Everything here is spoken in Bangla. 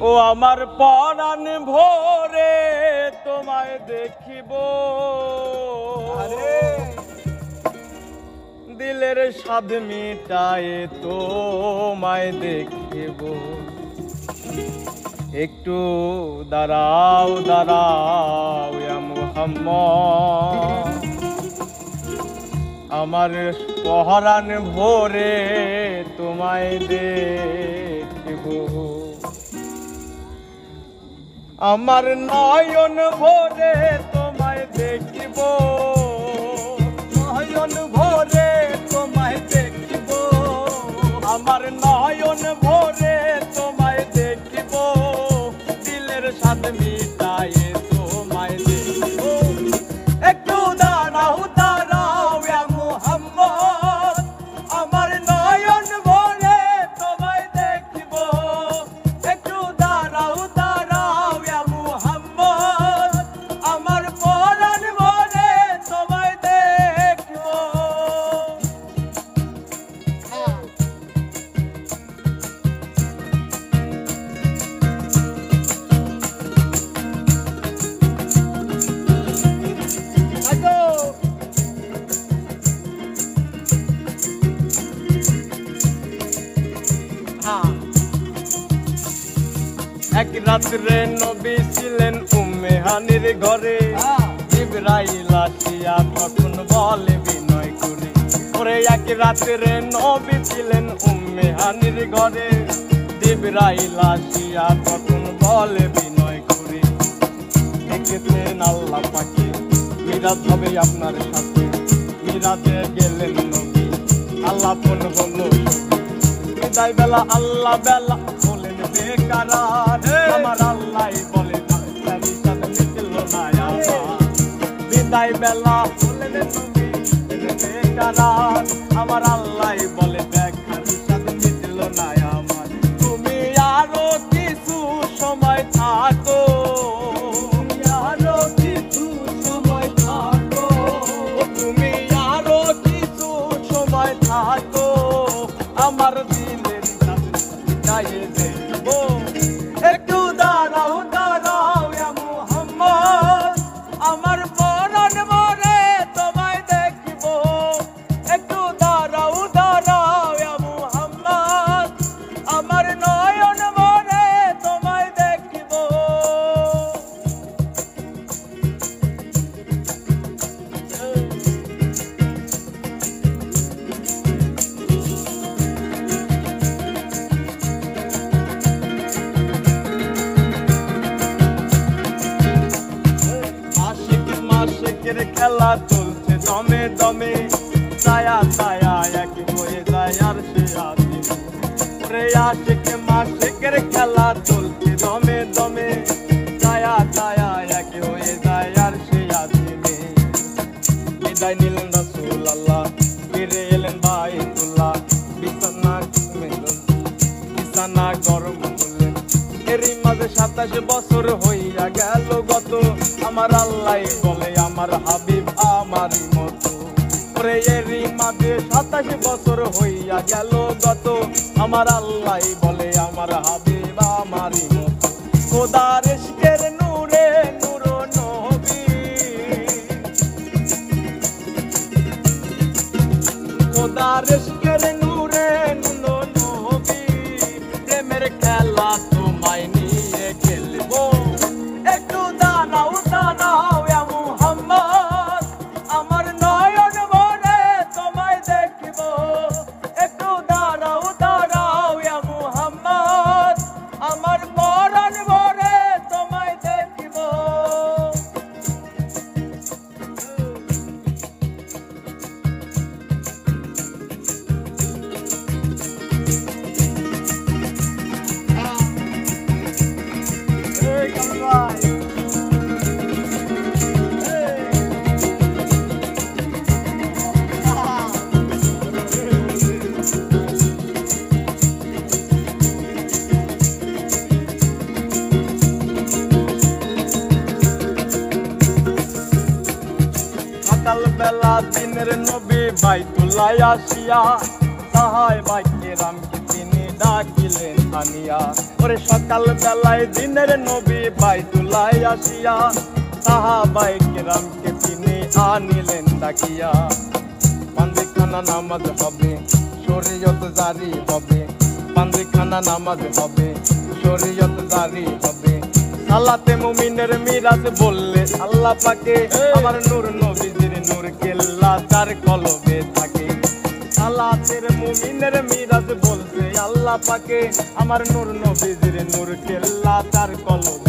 ও আমার পরাণ ভোরে তোমায় দেখিব। দিলের স্বাদ মিটায় তোমায় দেখিব। একটু দাঁড়াও দাঁড়াও মুহাম্মদ। আমার পহরান ভোরে তোমায় দেখিব। আমার নয়ন ভোরে তোমায় দেখিব। নয়ন ভোরে এক রাত্রে নবী ছিলেন উম্মে হানির ঘরে ইব্রাহিল আসিয়া তখন বলে বিনয় করে ওরে এক রাত্রে নবী ছিলেন উম্মে হানির ঘরে। ইব্রাহিল আসিয়া তখন বলে বিনয় করে দেখেছেন আল্লাহ পাকে? মিরাজ হবে আপনার সাথে। মিরাজে গেলেন নবী। আল্লাহ ফোন হলো বিদায় বেলা আল্লাহ বেলা বেকার আমার আল্লাহ বলে বিদায় বেলা বলেন তুমি বেকার আমার খেলা চলছে, দমে দমে। ছায়া ছায়া এক হয়ে যায় আর সে আসে খেলা চলছে, দমে দমে। ছায়া ছায়া এক হয়ে যায় আর সে আসে বিদায় নিলেন আল্লাহ ফিরে এলেন বিছানা বিছানা গরম করলেন। এরই মাঝে সাতাশ বছর হইয়া গেল গত। আমার আল্লাহ বলে আমার হাবিব আমারই মতো। ওরে মাঝে সাতাশ বছর হইয়া গেল গত আমার আল্লাহ বলে আমার হাবিব আমারই মতো। খোদার সকাল বেলা দিনের নবী বাইতুল্লাহ আসিয়া তাহায় বাইকে রামকে তিনি ডাকিলেন আনিয়া। ওরে সকাল বেলায় দিনের নবী বাইতুলাই আসিয়া সাহাবাই কেরামকে তিনি আনিলেন ডাকিয়া। পান্দিখানা নামাজ হবে শরীয়ত জারি হবে। পান্দিখানা নামাজ হবে শরীয়ত জারি হবে। সালাতে মুমিনের মিরাজ বললে আল্লাহ পাকে আমার নূর নবীজির নূর কেল্লা তার কলমে থাকে। আলাতের মুমিনের মিরাজ বলছে আল্লাহ পাকে। আমার নূর নবীজির নূর কেল্লা তার কলবে